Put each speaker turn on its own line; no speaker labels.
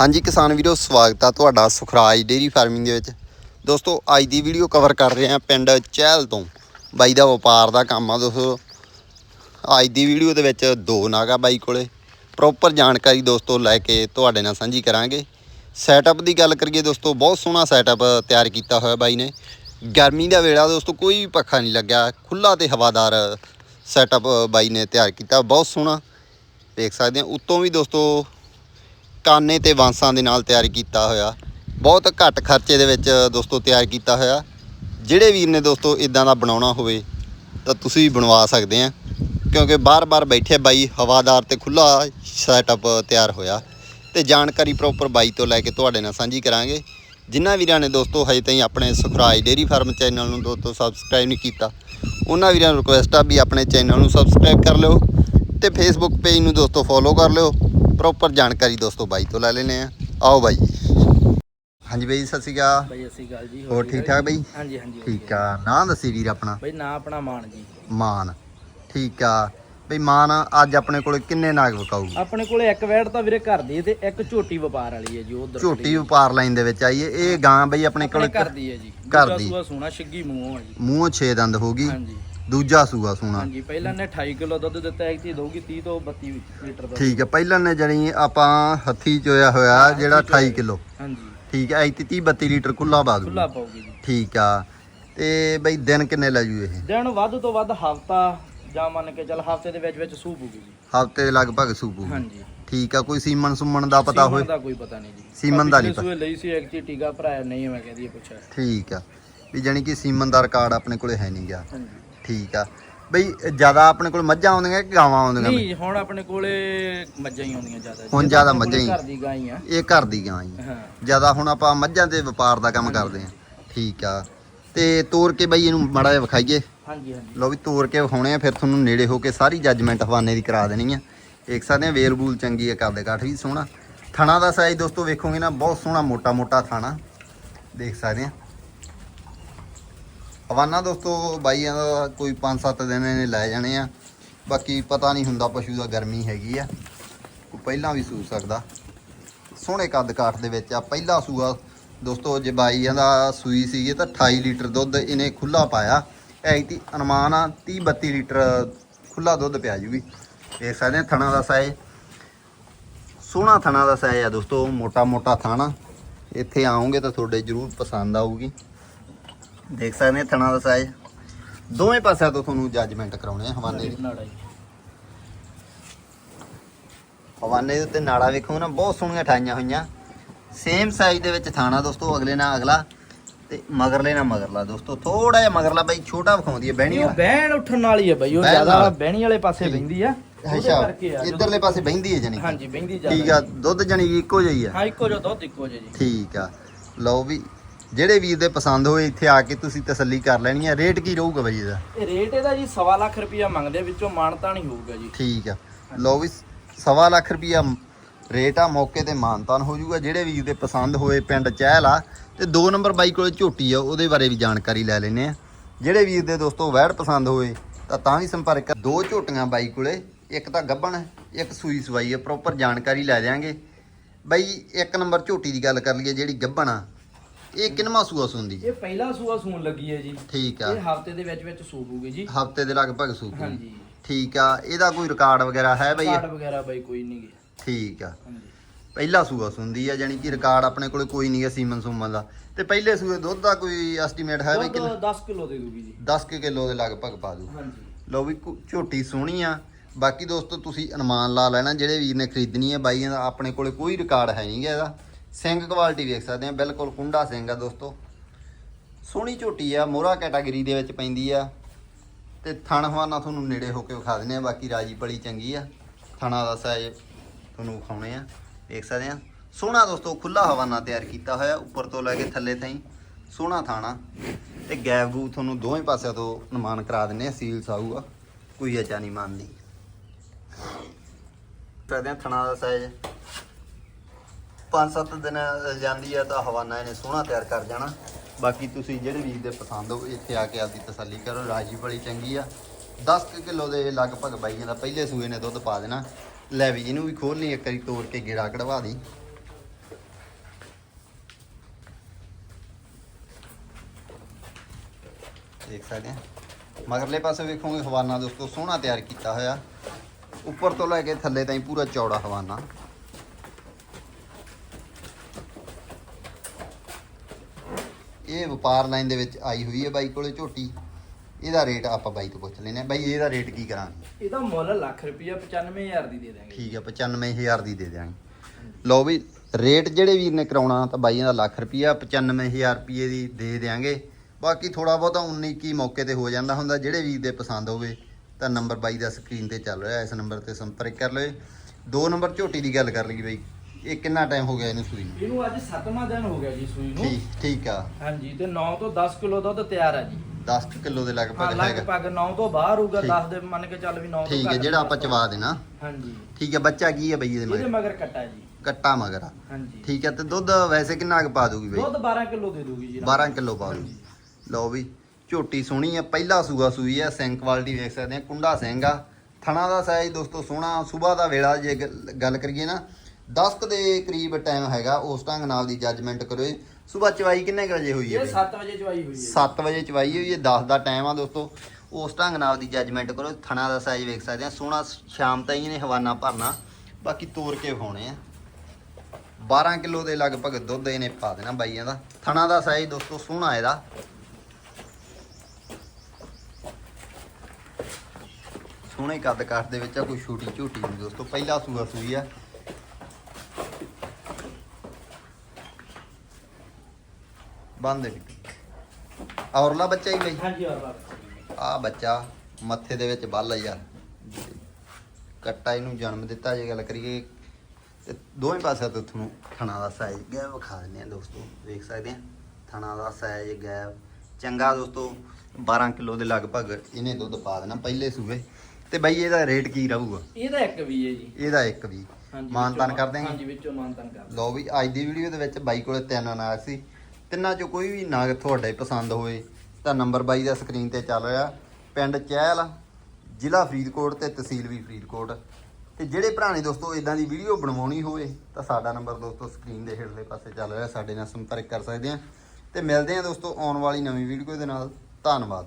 ਹਾਂਜੀ ਕਿਸਾਨ ਵੀਰੋ, ਸਵਾਗਤ ਆ ਤੁਹਾਡਾ ਸੁਖਰਾਜ ਡੇਰੀ ਫਾਰਮਿੰਗ ਦੇ ਵਿੱਚ। ਦੋਸਤੋ, ਅੱਜ ਦੀ ਵੀਡੀਓ ਕਵਰ ਕਰ ਰਹੇ ਹਾਂ ਪਿੰਡ ਚਹਿਲ ਤੋਂ। ਬਾਈ ਦਾ ਵਪਾਰ ਦਾ ਕੰਮ ਆ ਦੋਸਤੋ। ਅੱਜ ਦੀ ਵੀਡੀਓ ਦੇ ਵਿੱਚ ਦੋ ਨਾਗਾ ਬਾਈ ਕੋਲੇ। ਪ੍ਰੋਪਰ ਜਾਣਕਾਰੀ ਦੋਸਤੋ ਲੈ ਕੇ ਤੁਹਾਡੇ ਨਾਲ ਸਾਂਝੀ ਕਰਾਂਗੇ। ਸੈਟਅਪ ਦੀ ਗੱਲ ਕਰੀਏ ਦੋਸਤੋ, ਬਹੁਤ ਸੋਹਣਾ ਸੈਟਅਪ ਤਿਆਰ ਕੀਤਾ ਹੋਇਆ ਬਾਈ ਨੇ। ਗਰਮੀ ਦਾ ਵੇਲਾ ਦੋਸਤੋ, ਕੋਈ ਵੀ ਪੱਖਾ ਨਹੀਂ ਲੱਗਿਆ। ਖੁੱਲਾ ਤੇ ਹਵਾਦਾਰ ਸੈਟਅਪ ਬਾਈ ਨੇ ਤਿਆਰ ਕੀਤਾ, ਬਹੁਤ ਸੋਹਣਾ। ਦੇਖ ਸਕਦੇ ਹੋ, ਉੱਤੋਂ ਵੀ ਦੋਸਤੋ ਕਾਨੇ ਤੇ ਵਾਂਸਾਂ ਦੇ ਨਾਲ ਤਿਆਰ ਕੀਤਾ ਹੋਇਆ। ਬਹੁਤ ਘੱਟ ਖਰਚੇ ਦੇ ਵਿੱਚ ਦੋਸਤੋ ਤਿਆਰ ਕੀਤਾ ਹੋਇਆ। ਜਿਹੜੇ ਵੀਰ ਨੇ ਦੋਸਤੋ ਇਦਾਂ ਦਾ ਬਣਾਉਣਾ ਹੋਵੇ, ਤਾਂ ਤੁਸੀਂ ਵੀ ਬਣਵਾ ਸਕਦੇ ਆ। ਕਿਉਂਕਿ ਬਾਰ-ਬਾਰ ਬੈਠੇ ਬਾਈ ਹਵਾਦਾਰ ਤੇ ਖੁੱਲਾ ਸੈਟਅਪ ਤਿਆਰ ਹੋਇਆ। ਤੇ ਜਾਣਕਾਰੀ ਪ੍ਰੋਪਰ ਬਾਈ ਤੋਂ ਲੈ ਕੇ ਤੁਹਾਡੇ ਨਾਲ ਸਾਂਝੀ ਕਰਾਂਗੇ। ਜਿਨ੍ਹਾਂ ਵੀਰਾਂ ਨੇ ਦੋਸਤੋ ਹਜੇ ਤਾਈਂ ਆਪਣੇ ਸੁਖਰਾਜ ਡੇਰੀ ਫਾਰਮ ਚੈਨਲ ਨੂੰ ਦੋਸਤੋ ਸਬਸਕ੍ਰਾਈਬ ਨਹੀਂ ਕੀਤਾ, ਉਹਨਾਂ ਵੀਰਾਂ ਨੂੰ ਰਿਕੁਐਸਟ ਆ ਵੀ ਆਪਣੇ ਚੈਨਲ ਨੂੰ ਸਬਸਕ੍ਰਾਈਬ ਕਰ ਲਿਓ ਤੇ ਫੇਸਬੁੱਕ ਪੇਜ ਨੂੰ ਦੋਸਤੋ ਫੋਲੋ ਕਰ ਲਿਓ। ਪ੍ਰੋਪਰ ਜਾਣਕਾਰੀ ਦੋਸਤੋ ਬਾਈ ਤੋਂ ਲੈ ਲੈਨੇ ਆ ਆਓ ਬਾਈ। ਹਾਂਜੀ ਬਾਈ ਸਤਿ ਸ਼੍ਰੀ ਅਕਾਲ।
ਬਈ ਅਸੀਂ ਗੱਲ ਜੀ
ਹੋਰ ਠੀਕ ਠਾਕ ਬਾਈ?
ਹਾਂਜੀ ਹਾਂਜੀ
ਠੀਕ ਆ। ਨਾਂ ਦੱਸੀ ਵੀਰ ਆਪਣਾ?
ਬਈ ਨਾ ਆਪਣਾ ਮਾਨ ਜੀ।
ਮਾਨ। ਠੀਕ ਆ। ਬਈ ਮਾਨ ਅੱਜ ਆਪਣੇ ਕੋਲੇ ਕਿੰਨੇ ਨਾਗ ਵਿਕਾਊ?
ਆਪਣੇ ਕੋਲੇ ਇੱਕ ਵੈੜ ਤਾਂ ਵੀਰੇ ਘਰ ਦੀ ਤੇ ਇੱਕ ਝੋਟੀ ਵਪਾਰ ਵਾਲੀ ਹੈ ਜੀ ਉਧਰ
ਝੋਟੀ ਵਪਾਰ ਲਾਈਨ ਦੇ ਵਿੱਚ ਆਈਏ ਇਹ ਗਾਂ ਬਈ ਆਪਣੇ ਕੋਲੇ
ਘਰ ਦੀ ਹੈ ਜੀ।
ਘਰ ਦੀ।
ਸੂਆ ਸੋਨਾ ਛਿੱਗੀ ਮੂੰਹੋਂ ਹੈ ਜੀ
ਮੂੰਹ 6 ਦੰਦ ਹੋ ਗਈ।
ਹਾਂਜੀ।
ਦੂਜਾ ਸੂਆ ਸੋਣਾ
ਹਾਂਜੀ ਪਹਿਲਾਂ ਨੇ 28 ਕਿਲੋ ਦੁੱਧ ਦਿੱਤਾ ਇੱਕ ਚੀਜ਼ ਦਊਗੀ 30 ਤੋਂ 32 ਲੀਟਰ ਦਾ
ਠੀਕ ਆ ਪਹਿਲਾਂ ਨੇ ਜਣੀ ਆਪਾਂ ਹੱਥੀ ਚੋਇਆ ਹੋਇਆ ਜਿਹੜਾ 28 ਕਿਲੋ।
ਹਾਂਜੀ।
ਠੀਕ ਆ ਇੱਥੇ 30 32 ਲੀਟਰ ਖੁੱਲਾ ਬਾਦੂ
ਖੁੱਲਾ ਪਾਉਗੀ ਜੀ।
ਠੀਕ ਆ ਤੇ ਬਈ ਦਿਨ ਕਿੰਨੇ ਲੈ ਜੂ ਇਹ?
ਦਿਨ ਵੱਧ ਤੋਂ ਵੱਧ ਹਫਤਾ ਜਾਂ ਮੰਨ ਕੇ ਚੱਲ ਹਫ਼ਤੇ ਦੇ ਵਿੱਚ ਵਿੱਚ ਸੂਬੂਗੀ ਜੀ।
ਹਫ਼ਤੇ ਲਗਭਗ ਸੂਪੂ
ਹਾਂਜੀ।
ਠੀਕ ਆ ਕੋਈ ਸੀਮਨ ਸੁਮਨ ਦਾ ਪਤਾ
ਸੀਮਨ
ਹੋਏ
ਦਾ ਕੋਈ ਪਤਾ ਨਹੀਂ ਜੀ।
ਸੀਮਨ ਦਾ ਨਹੀਂ
ਸੂਏ ਲਈ ਸੀ ਇੱਕ ਚੀਜ਼ ਟੀਕਾ ਭਰਾਇਆ ਨਹੀਂ ਮੈਂ ਕਹਿੰਦੀ ਪੁੱਛਿਆ।
ਠੀਕ ਆ ਵੀ ਜਾਣੀ ਕਿ ਸੀਮਨ ਦਾ ਰਿਕਾਰਡ ਆਪਣੇ ਕੋਲੇ ਹੈ ਨਹੀਂ ਗਿਆ
ਹਾਂਜੀ।
ਠੀਕ ਆ। ਬਈ ਜ਼ਿਆਦਾ ਆਪਣੇ ਕੋਲ ਮੱਝਾਂ ਆਉਂਦੀਆਂ ਕਿ ਗਾਵਾਂ ਆਉਂਦੀਆਂ?
ਨਹੀਂ ਹੁਣ ਆਪਣੇ ਕੋਲੇ ਮੱਝਾਂ ਹੀ ਆਉਂਦੀਆਂ ਜ਼ਿਆਦਾ।
ਹੁਣ ਜ਼ਿਆਦਾ ਮੱਝਾਂ ਹੀ।
ਘਰ ਦੀ ਗਾਂ ਹੀ ਆ।
ਇਹ ਘਰ ਦੀ ਗਾਂ ਹੀ
ਹਾਂ।
ਜ਼ਿਆਦਾ ਹੁਣ ਆਪਾਂ ਮੱਝਾਂ ਦੇ ਵਪਾਰ ਦਾ ਕੰਮ ਕਰਦੇ ਆ। ਠੀਕ ਆ। ਤੇ ਤੋਰ ਕੇ ਬਈ ਇਹਨੂੰ ਮਾੜਾ ਜਿਹਾ ਵਿਖਾਈਏ।
ਹਾਂਜੀ ਹਾਂਜੀ।
ਲਓ ਵੀ ਤੋਰ ਕੇ ਵਿਖਾਉਣੇ ਆ ਫਿਰ ਤੁਹਾਨੂੰ ਨੇੜੇ ਹੋ ਕੇ ਸਾਰੀ ਜੱਜਮੈਂਟ ਹਵਾਨੇ ਦੀ ਕਰਾ ਦੇਣੀ ਆ। ਦੇਖ ਸਕਦੇ ਆ ਵੇਲ ਬੂਲ ਚੰਗੀ ਆ ਕਰਦੇ ਕਾਠ ਵੀ ਸੋਹਣਾ। ਥਣਾ ਦਾ ਸਾਈਜ਼ ਦੋਸਤੋ ਵੇਖੋਗੇ ਨਾ ਬਹੁਤ ਸੋਹਣਾ ਮੋਟਾ ਮੋਟਾ ਥਾਣਾ। ਦੇਖ ਸਕਦੇ ਆ। ਹਵਾਨਾ ਦੋਸਤੋ, ਬਾਈਆਂ ਦਾ ਕੋਈ 5-7 ਦਿਨ ਇਹਨੇ ਲੈ ਜਾਣੇ ਆ। ਬਾਕੀ ਪਤਾ ਨਹੀਂ ਹੁੰਦਾ ਪਸ਼ੂ ਦਾ ਗਰਮੀ ਹੈਗੀ ਆ। ਕੋਈ ਪਹਿਲਾਂ ਵੀ ਸੂ ਸਕਦਾ। ਸੋਹਣੇ ਕੱਦ ਕਾਠ ਦੇ ਵਿੱਚ ਆ, ਪਹਿਲਾ ਸੂਆ। ਦੋਸਤੋ, ਜੇ ਬਾਈਆਂ ਦਾ ਸੂਈ ਸੀਗੀ ਤਾਂ 28 ਲੀਟਰ ਦੁੱਧ ਇਹਨੇ ਖੁੱਲਾ ਪਾਇਆ। ਐਤੀ ਅਨੁਮਾਨ ਆ 30 32 ਲੀਟਰ ਖੁੱਲਾ ਦੁੱਧ ਪਿਆ ਜੂਗੀ ਦੇਖ ਸਕਦੇ ਆ ਥਣਾ ਦਾ ਸਾਈਜ਼। ਸੋਹਣਾ ਥਣਾ ਦਾ ਸਾਈਜ਼ ਆ ਦੋਸਤੋ ਮੋਟਾ ਮੋਟਾ ਥਾਣਾ। ਇੱਥੇ ਆਉਂਗੇ ਤਾਂ ਤੁਹਾਡੇ ਜ਼ਰੂਰ ਪਸੰਦ ਆਊਗੀ। ਦੇਖ ਸਕਦੇ ਆ ਥਣਾ ਦਾ ਸਾਈਜ਼ ਦੋਵੇਂ ਪਾਸਿਆਂ ਤੋਂ ਤੁਹਾਨੂੰ ਜੱਜਮੈਂਟ ਕਰਾਉਣੇ ਆ ਹਵਾਨੇ ਦੀ। ਹਵਾਨੇ ਦੇ ਉੱਤੇ ਨਾੜਾ ਵੇਖੋ ਨਾ ਬਹੁਤ ਸੋਹਣੀਆਂ ਠਾਈਆਂ ਹੋਈਆਂ। ਸੇਮ ਸਾਈਜ਼ ਦੇ ਵਿੱਚ ਥਾਣਾ ਦੋਸਤੋ ਅਗਲੇ ਨਾਲ ਅਗਲਾ। ਤੇ ਮਗਰਲੇ ਨਾਲ ਮਗਰਲਾ ਦੋਸਤੋ ਥੋੜਾ ਜਿਹਾ ਮਗਰਲਾ ਬਈ ਛੋਟਾ ਵਿਖਾਉਂਦੀ ਹੈ ਬਹਿਣੀ
ਉਹ ਬਹਿਣ ਉੱਠਣ ਵਾਲੀ ਹੈ ਬਈ ਉਹ ਜ਼ਿਆਦਾ। ਬਹਿਣੀ ਵਾਲੇ ਪਾਸੇ ਬਹਿੰਦੀ ਆ।
ਅੱਛਾ ਇਧਰਲੇ ਪਾਸੇ ਬਹਿੰਦੀ ਹੈ ਜਣੀ
ਹਾਂਜੀ ਬਹਿੰਦੀ
ਠੀਕ
ਜ਼ਿਆਦਾ।
ਆ ਦੁੱਧ ਜਣੀ ਇੱਕੋ ਜਿਹੀ ਆ?
ਹਾਂ ਇੱਕੋ ਜਿਹਾ ਦੁੱਧ ਇੱਕੋ ਜਿਹਾ ਜੀ।
ਠੀਕ ਆ। ਲਓ ਵੀ ਜਿਹੜੇ ਵੀਰ ਦੇ ਪਸੰਦ ਹੋਏ ਇੱਥੇ ਆ ਕੇ ਤੁਸੀਂ ਤਸੱਲੀ ਕਰ ਲੈਣੀ ਆ। ਰੇਟ ਕੀ ਰਹੂਗਾ ਬਈ ਇਹਦਾ?
ਇਹ ਰੇਟ ਇਹਦਾ ਜੀ ਸਵਾ ਲੱਖ ਰੁਪਇਆ ਮੰਗਦੇ ਆ, ਵਿੱਚੋਂ ਮਾਨਤਾ ਨਹੀਂ ਹੋਊਗਾ ਜੀ।
ਠੀਕ ਆ। ਲਓ ਵੀ ਸਵਾ ਲੱਖ ਰੁਪਿਆ ਰੇਟ ਆ ਮੌਕੇ ਤੇ ਮਾਨਤਾਨ ਹੋ ਜਾਊਗਾ। ਜਿਹੜੇ ਵੀਰ ਦੇ ਪਸੰਦ ਹੋਏ ਪਿੰਡ ਚਹਿਲ ਆ ਤੇ 2 ਨੰਬਰ ਬਾਈ ਕੋਲੇ ਝੋਟੀ ਆ ਉਹਦੇ ਬਾਰੇ ਵੀ ਜਾਣਕਾਰੀ ਲੈ ਲੈਨੇ ਆ। ਜਿਹੜੇ ਵੀਰ ਦੇ ਦੋਸਤੋ ਵੈੜ ਪਸੰਦ ਹੋਏ ਤਾਂ ਤਾਂ ਵੀ ਸੰਪਰਕ ਕਰ ਦੋ ਝੋਟੀਆਂ ਬਾਈ ਕੋਲੇ ਇੱਕ ਤਾਂ ਗੱਬਣ ਹੈ, ਇੱਕ ਸੂਈ ਸਵਾਈ ਹੈ ਪ੍ਰੋਪਰ ਜਾਣਕਾਰੀ ਲੈ ਜਾਾਂਗੇ ਬਾਈ ਇੱਕ ਨੰਬਰ ਝੋਟੀ ਦੀ ਗੱਲ ਕਰ ਲਈਏ ਜਿਹੜੀ ਗੱਬਣ ਆ ਇਹ ਕਿੰਨਵਾਂ ਸੂਆ ਸੁੰਦੀ
ਇਹ ਪਹਿਲਾ ਸੂਆ ਸੂਣ ਲੱਗੀ ਹੈ ਜੀ।
ਠੀਕ ਆ।
ਇਹ ਹਫ਼ਤੇ ਦੇ ਵਿੱਚ ਵਿੱਚ ਸੂਬੂਗੀ ਜੀ।
ਹਫ਼ਤੇ ਦੇ ਲਗਭਗ ਸੂਪੂ
ਹਾਂਜੀ।
ਠੀਕ ਆ। ਇਹਦਾ ਕੋਈ ਰਿਕਾਰਡ ਵਗੈਰਾ ਹੈ ਬਈ
ਕਾਰਡ ਵਗੈਰਾ ਬਈ ਕੋਈ ਨਹੀਂ ਗੇ।
ਠੀਕ ਆ।
ਹਾਂਜੀ।
ਪਹਿਲਾ ਸੂਆ ਸੁੰਦੀ ਆ ਜਾਨੀ ਕਿ ਰਿਕਾਰਡ ਆਪਣੇ ਕੋਲੇ ਕੋਈ ਨਹੀਂ ਹੈ ਸੀਮਨ ਸੁਮਨ ਦਾ। ਤੇ ਪਹਿਲੇ ਸੂਏ ਦੁੱਧ ਦਾ ਕੋਈ ਐਸਟੀਮੇਟ ਹੈ ਬਈ ਕਿੰਨਾ?
ਦੁੱਧ 10 ਕਿਲੋ ਦੇ ਦੂਗੀ ਜੀ।
10 ਕੁ ਕਿਲੋ ਦੇ ਲਗਭਗ ਪਾ ਦੂ
ਹਾਂਜੀ।
ਲਓ ਵੀ ਝੋਟੀ ਸੋਹਣੀ ਆ। ਬਾਕੀ ਦੋਸਤੋ ਤੁਸੀਂ ਅਨੁਮਾਨ ਲਾ ਲੈਣਾ ਜਿਹੜੇ ਵੀਰ ਨੇ ਖਰੀਦਣੀ ਹੈ ਬਾਈਆਂ ਦਾ ਆਪਣੇ ਕੋਲੇ ਕੋਈ ਰਿਕਾਰਡ ਹੈ ਨਹੀਂਗਾ ਇਹਦਾ। ਸਿੰਘ ਕੁਆਲਿਟੀ ਵੇਖ ਸਕਦੇ ਆ, ਬਿਲਕੁਲ ਕੁੰਡਾ ਸਿੰਘ ਆ ਦੋਸਤੋ। ਸੋਹਣੀ ਝੋਟੀ ਆ, ਮੋਹਰਾ ਕੈਟਾਗਰੀ ਦੇ ਵਿੱਚ ਪੈਂਦੀ ਆ। ਤੇ ਥਣ ਹਵਾਨਾ ਤੁਹਾਨੂੰ ਨੇੜੇ ਹੋ ਕੇ ਵਿਖਾ ਦਿੰਦੇ ਆ, ਬਾਕੀ ਰਾਜੀ ਬੜੀ ਚੰਗੀ ਆ। ਥਣਾ ਦਾ ਸਾਈਜ਼ ਤੁਹਾਨੂੰ ਵਿਖਾਉਣੇ ਆ ਦੇਖ ਸਕਦੇ ਆ। ਸੋਹਣਾ ਦੋਸਤੋ ਖੁੱਲਾ ਹਵਾਨਾ ਤਿਆਰ ਕੀਤਾ ਹੋਇਆ, ਉੱਪਰ ਤੋਂ ਲੈ ਕੇ ਥੱਲੇ ਤਾਈਂ। ਸੋਹਣਾ ਥਾਣਾ ਤੇ ਗੈਪ ਗੂ ਤੁਹਾਨੂੰ ਦੋਵੇਂ ਪਾਸਿਆਂ ਤੋਂ ਅਨੁਮਾਨ ਕਰਾ ਦਿੰਨੇ ਆ, ਸੀਲ ਸਾਊ ਆ, ਕੋਈ ਅਚਾ ਨਹੀਂ। ਮੰਨਦੀ ਕਰਦੇ ਆ ਥਣਾ ਦਾ ਸਾਈਜ਼ 5-7 ਦਿਨ ਜਾਂਦੀ ਆ ਤਾਂ ਹਵਾਨਾ ਇਹਨੇ ਸੋਹਣਾ ਤਿਆਰ ਕਰ ਜਾਣਾ। ਬਾਕੀ ਤੁਸੀਂ ਜਿਹੜੇ ਵੀ ਦੇ ਪਸੰਦ ਹੋ, ਇੱਥੇ ਆ ਕੇ ਆਪਦੀ ਤਸੱਲੀ ਕਰੋ, ਰਾਜੀ ਬੜੀ ਚੰਗੀ ਆ। 10 ਕਿਲੋ ਦੇ ਲਗਭਗ ਬਾਈ ਜਾਂਦਾ ਪਹਿਲੇ ਸੂਏ ਨੇ ਦੁੱਧ ਪਾ ਦੇਣਾ। ਲੈ ਵੀ ਇਹਨੂੰ ਵੀ ਖੋਲ ਲਈ ਇੱਕ ਵਾਰੀ ਤੋੜ ਕੇ ਗੇੜਾ ਕਢਵਾ ਦੀ। ਦੇਖ ਸਕਦੇ ਆ। ਮਗਰਲੇ ਪਾਸੇ ਵੇਖੋਗੇ ਹਵਾਨਾ ਦੋਸਤੋ ਸੋਹਣਾ ਤਿਆਰ ਕੀਤਾ ਹੋਇਆ। ਉੱਪਰ ਤੋਂ ਲੈ ਕੇ ਥੱਲੇ ਤਾਈਂ ਪੂਰਾ ਚੌੜਾ ਹਵਾਨਾ। ਇਹ ਵਪਾਰ ਲਾਈਨ ਦੇ ਵਿੱਚ ਆਈ ਹੋਈ ਹੈ ਬਾਈ ਕੋਲੇ ਝੋਟੀ। ਇਹਦਾ ਰੇਟ ਆਪਾਂ ਬਾਈ ਤੋਂ ਪੁੱਛ ਲੈਨੇ ਆ ਬਾਈ ਇਹਦਾ ਰੇਟ ਕੀ ਕਰਾਂਗੇ?
ਇਹਦਾ ਮੁੱਲ ਲੱਖ ਰੁਪਈਆ 95000 ਦੀ ਦੇ ਦਾਂਗੇ
ਠੀਕ ਹੈ 95000 ਦੀ ਦੇ ਦਿਆਂਗੇ। ਲਓ ਵੀ ਰੇਟ ਜਿਹੜੇ ਵੀਰ ਨੇ ਕਰਾਉਣਾ ਤਾਂ ਬਾਈਆਂ ਦਾ ਲੱਖ ਰੁਪਿਆ 95000 ਰੁਪਏ ਦੀ ਦੇ ਦਿਆਂਗੇ। ਬਾਕੀ ਥੋੜਾ ਬਹੁਤਾ 19 ਕੀ ਮੌਕੇ ਤੇ ਹੋ ਜਾਂਦਾ ਹੁੰਦਾ। ਜਿਹੜੇ ਵੀਰ ਦੇ ਪਸੰਦ ਹੋਵੇ ਤਾਂ ਨੰਬਰ ਬਾਈ ਦਾ ਸਕਰੀਨ ਤੇ ਚੱਲ ਰਿਹਾ। ਇਸ ਨੰਬਰ ਤੇ ਸੰਪਰਕ ਕਰ ਲਓ। ਦੋ ਨੰਬਰ ਝੋਟੀ ਦੀ ਗੱਲ ਕਰ ਲਈ ਬਾਈ। ਇਹ ਕਿੰਨਾ ਟਾਈਮ ਹੋ ਗਿਆ ਇਹਨੂੰ ਸੂਈ ਨੂੰ?
ਇਹਨੂੰ ਅੱਜ 7ਵਾਂ ਦਿਨ ਹੋ ਗਿਆ ਜੀ ਸੂਈ ਨੂੰ।
ਠੀਕ ਠੀਕ ਆ।
ਹਾਂਜੀ ਤੇ 9 ਤੋਂ 10 ਕਿਲੋ ਦੁੱਧ ਤਿਆਰ ਆ ਜੀ।
10 ਕਿਲੋ ਦੇ ਲਗਭਗ ਹੈਗਾ।
ਲਗਭਗ 9 ਤੋਂ ਬਾਹਰ ਹੋਊਗਾ
ਠੀਕ।
10 ਦੇ ਮੰਨ ਕੇ ਚੱਲ ਵੀ 9 ਤੋਂ
ਠੀਕ ਹੈ ਜਿਹੜਾ ਆਪਾਂ ਚਵਾ ਦੇਣਾ।
ਹਾਂਜੀ।
ਠੀਕ ਹੈ ਬੱਚਾ ਕੀ ਹੈ ਬਈ ਇਹਦੇ
ਇਹਦੇ
ਮਗਰ?
ਮਗਰ ਕੱਟਾ ਜੀ।
ਕੱਟਾ ਮਗਰ ਆ।
ਹਾਂਜੀ।
ਠੀਕ ਹੈ ਤੇ ਦੁੱਧ ਵੈਸੇ ਕਿੰਨਾ ਕੁ ਪਾ ਦੂਗੀ ਬਈ?
ਦੁੱਧ 12 ਕਿਲੋ ਦੇ ਦੂਗੀ ਜੀ।
12 ਕਿਲੋ ਪਾ ਲਓ ਲਓ ਵੀ ਝੋਟੀ ਸੋਹਣੀ ਆ ਪਹਿਲਾ ਸੂਆ ਸੂਈ ਆ ਸਿੰਘ ਕੁਆਲਿਟੀ ਵੇਖ ਸਕਦੇ ਆ ਕੁੰਡਾ ਸਿੰਘ ਆ। ਥਣਾ ਦਾ ਸਾਈਜ਼ ਦੋਸਤੋ ਸੋਹਣਾ ਸਵੇਰ ਦਾ ਵੇਲਾ ਜੇ ਗੱਲ ਕਰੀਏ ਨਾ 10 ਕੁ ਦੇ ਕਰੀਬ ਟਾਈਮ ਹੈਗਾ ਉਸ ਢੰਗ ਨਾਲ ਦੀ ਜੱਜਮੈਂਟ ਕਰੋ ਸਵੇਰ ਚਵਾਈ ਕਿੰਨੇ ਕੁ ਵਜੇ ਹੋਈ ਹੈ
ਇਹ
ਬਈ
7 ਵਜੇ ਚਵਾਈ ਹੋਈ ਹੈ
7 ਵਜੇ ਚਵਾਈ ਹੋਈ ਹੈ 10 ਦਾ ਟਾਈਮ ਆ ਦੋਸਤੋ। ਉਸ ਢੰਗ ਨਾਲ ਦੀ ਜੱਜਮੈਂਟ ਕਰੋ ਥਣਾ ਦਾ ਸਾਈਜ਼ ਵੇਖ ਸਕਦੇ ਆ। ਸੋਹਣਾ ਸ਼ਾਮ ਤਾਈਂ ਇਹਨੇ ਹਵਾਨਾ ਭਰਨਾ। ਬਾਕੀ ਤੋੜ ਕੇ ਵਿਖਾਉਣੇ ਆ। 12 ਕਿਲੋ ਦੇ ਲਗਭਗ ਦੁੱਧ ਇਹਨੇ ਪਾ ਦੇਣਾ ਬਾਈਆਂ ਦਾ। ਥਣਾ ਦਾ ਸਾਈਜ਼ ਦੋਸਤੋ ਸੋਹਣਾ ਇਹਦਾ। ਸੋਹਣੇ ਕੱਦ ਕਾਠ ਦੇ ਵਿੱਚ ਆ ਕੋਈ ਛੋਟੀ ਝੋਟੀ ਨਹੀਂ ਦੋਸਤੋ। ਪਹਿਲਾ ਸੂਆ ਸੂਈ ਆ। ਬੰਦ ਔਰਲਾ ਬੱਚਾ ਹੀ ਬਈ
ਹਾਂਜੀ ਔਰ ਬਾਤ
ਆ ਬੱਚਾ ਮੱਥੇ ਦੇ ਵਿੱਚ ਬੱਲ ਆ ਯਾਰ। ਕੱਟਾ ਇਹਨੂੰ ਜਨਮ ਦਿੱਤਾ ਜੇ ਗੱਲ ਕਰੀਏ। ਤੇ ਦੋਵੇਂ ਪਾਸੇ ਤੋਂ ਤੁਹਾਨੂੰ ਥਣਾ ਦਾ ਸਾਈਜ਼ ਗੈਪ ਵਿਖਾ ਦਿੰਦੇ ਆ ਦੋਸਤੋ। ਵੇਖ ਸਕਦੇ ਆ ਥਣਾ ਦਾ ਸਾਈਜ਼ ਗੈਪ ਚੰਗਾ ਦੋਸਤੋ 12 ਕਿਲੋ ਦੇ ਲਗਭਗ ਇਹਨੇ ਦੁੱਧ ਪਾ ਦੇਣਾ ਪਹਿਲੇ ਸੂਏ ਤੇ ਬਈ ਇਹਦਾ ਰੇਟ ਕੀ ਰਹੂਗਾ?
ਇਹਦਾ ਇੱਕ ਵੀ ਹੈ ਜੀ।
ਇਹਦਾ ਇੱਕ ਵੀ।
ਹਾਂਜੀ
ਮਾਨਤਾਨ
ਵਿੱਚੋਂ-
ਕਰ ਦੇਂਗੇ
ਹਾਂਜੀ ਵਿੱਚੋਂ ਮਾਨਤਾਨ ਕਰ
ਲਓ ਵੀ ਅੱਜ ਦੀ ਵੀਡੀਓ ਦੇ ਵਿੱਚ ਬਾਈ ਕੋਲੇ ਤਿੰਨ ਅਨਾਜ ਸੀ। ਤਿੰਨਾਂ ਚੋਂ ਕੋਈ ਵੀ ਨਾਗ ਤੁਹਾਡੇ ਪਸੰਦ ਹੋਵੇ, ਤਾਂ ਨੰਬਰ ਬਾਈ ਦਾ ਸਕਰੀਨ ਤੇ ਚੱਲ ਰਿਹਾ। ਪਿੰਡ ਚਹਿਲ, ਜ਼ਿਲ੍ਹਾ ਫਰੀਦਕੋਟ ਤੇ ਤਹਿਸੀਲ ਵੀ ਫਰੀਦਕੋਟ। ਤੇ ਜਿਹੜੇ ਭਰਾ ਨੇ ਦੋਸਤੋ ਇਦਾਂ ਦੀ ਵੀਡੀਓ ਬਣਵਾਉਣੀ ਹੋਵੇ, ਤਾਂ ਸਾਡਾ ਨੰਬਰ ਦੋਸਤੋ ਸਕਰੀਨ ਦੇ ਹੇਠਲੇ ਪਾਸੇ ਚੱਲ ਰਿਹਾ। ਸਾਡੇ ਨਾਲ ਸੰਪਰਕ ਕਰ ਸਕਦੇ ਆ ਤੇ ਮਿਲਦੇ ਆ ਦੋਸਤੋ ਆਉਣ ਵਾਲੀ ਨਵੀਂ ਵੀਡੀਓ ਦੇ ਨਾਲ। ਧੰਨਵਾਦ।